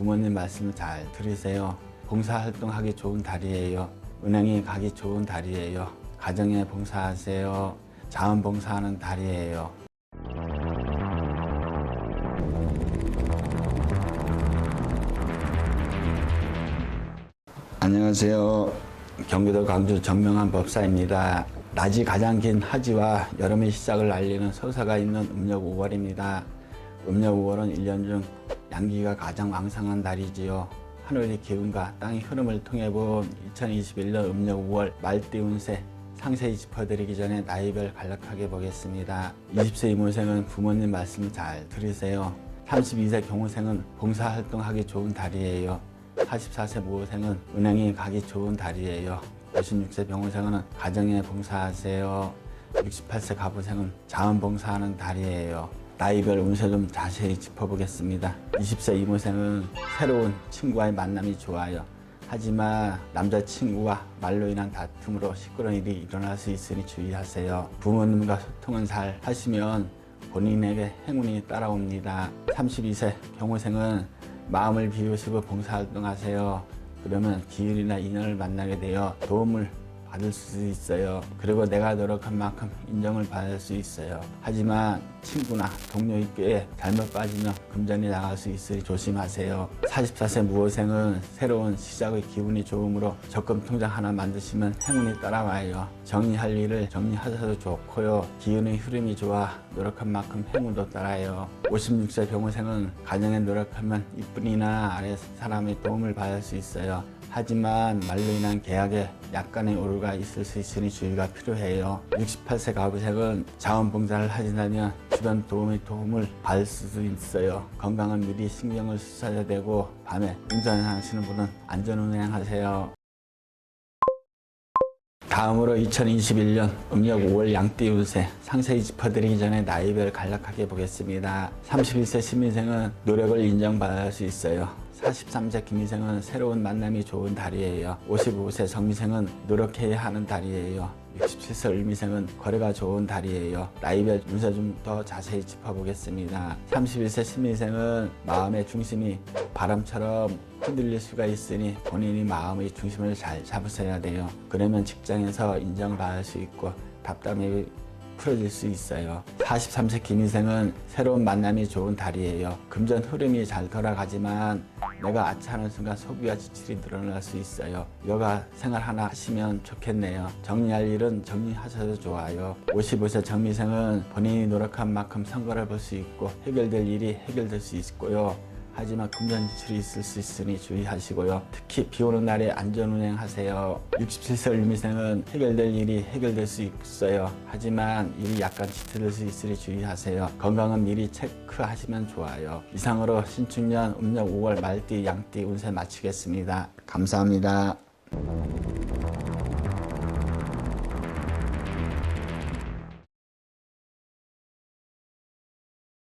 부모님 말씀을 잘 들으세요. 봉사활동하기 좋은 달이에요. 은행에 가기 좋은 달이에요. 가정에 봉사하세요. 자원봉사하는 달이에요. 안녕하세요. 경기도 광주 정명한 법사입니다. 낮이 가장 긴 하지와 여름의 시작을 알리는 서사가 있는 음력 5월입니다. 음력 5월은 1년 중 양기가 가장 왕성한 달이지요. 하늘의 기운과 땅의 흐름을 통해 본 2021년 음력 5월 말띠 운세 상세히 짚어드리기 전에 나이별 간략하게 보겠습니다. 20세 이모생은 부모님 말씀 잘 들으세요. 32세 경호생은 봉사활동하기 좋은 달이에요. 44세 모호생은 은행에 가기 좋은 달이에요. 56세 병호생은 가정에 봉사하세요. 68세 가부생은 자원봉사하는 달이에요. 나이별 운세 좀 자세히 짚어보겠습니다. 20세 이모생은 새로운 친구와의 만남이 좋아요. 하지만 남자친구와 말로 인한 다툼으로 시끄러운 일이 일어날 수 있으니 주의하세요. 부모님과 소통은 잘 하시면 본인에게 행운이 따라옵니다. 32세 경호생은 마음을 비우시고 봉사활동하세요. 그러면 기운이나 인연을 만나게 되어 도움을 받을 수 있어요. 그리고 내가 노력한 만큼 인정을 받을 수 있어요. 하지만 친구나 꾀에 잘못 빠지면 금전이 나갈 수 있으니 조심하세요. 44세 무호생은 새로운 시작의 기분이 좋으므로 적금 통장 하나 만드시면 행운이 따라와요. 정리할 일을 정리하셔도 좋고요. 기운의 흐름이 좋아 노력한 만큼 행운도 따라요. 56세 병호생은 가정에 노력하면 이뿐이나 아래 사람의 도움을 받을 수 있어요. 하지만 말로 인한 계약에 약간의 오류가 있을 수 있으니 주의가 필요해요. 68세 가부생은 자원봉사를 하신다면 주변 도움의 도움을 받을 수도 있어요. 건강은 미리 신경을 쓰셔야 되고 밤에 운전하시는 분은 안전운행 하세요. 다음으로 2021년 음력 5월 양띠 운세 상세히 짚어드리기 전에 나이별 간략하게 보겠습니다. 31세 신민생은 노력을 인정받을 수 있어요. 43세 김미생은 새로운 만남이 좋은 달이에요. 55세 정미생은 노력해야 하는 달이에요. 67세 을미생은 거래가 좋은 달이에요. 나이별 운세 좀 더 자세히 짚어보겠습니다. 31세 신미생은 마음의 중심이 바람처럼 흔들릴 수가 있으니 본인이 마음의 중심을 잘 잡으셔야 돼요. 그러면 직장에서 인정받을 수 있고 답답함이 풀어질 수 있어요. 43세 김인생은 새로운 만남이 좋은 달이에요. 금전 흐름이 잘 돌아가지만 내가 아차하는 순간 소비와 지출이 늘어날 수 있어요. 여가 생활 하나 하시면 좋겠네요. 정리할 일은 정리하셔도 좋아요. 55세 정미생은 본인이 노력한 만큼 성과를 볼 수 있고 해결될 일이 해결될 수 있고요. 하지만 금전 지출이 있을 수 있으니 주의하시고요. 특히 비 오는 날에 안전운행 하세요. 67세 을미생은 해결될 일이 해결될 수 있어요. 하지만 일이 약간 지체될 수 있으니 주의하세요. 건강은 미리 체크하시면 좋아요. 이상으로 신축년 음력 5월 말띠 양띠 운세 마치겠습니다. 감사합니다.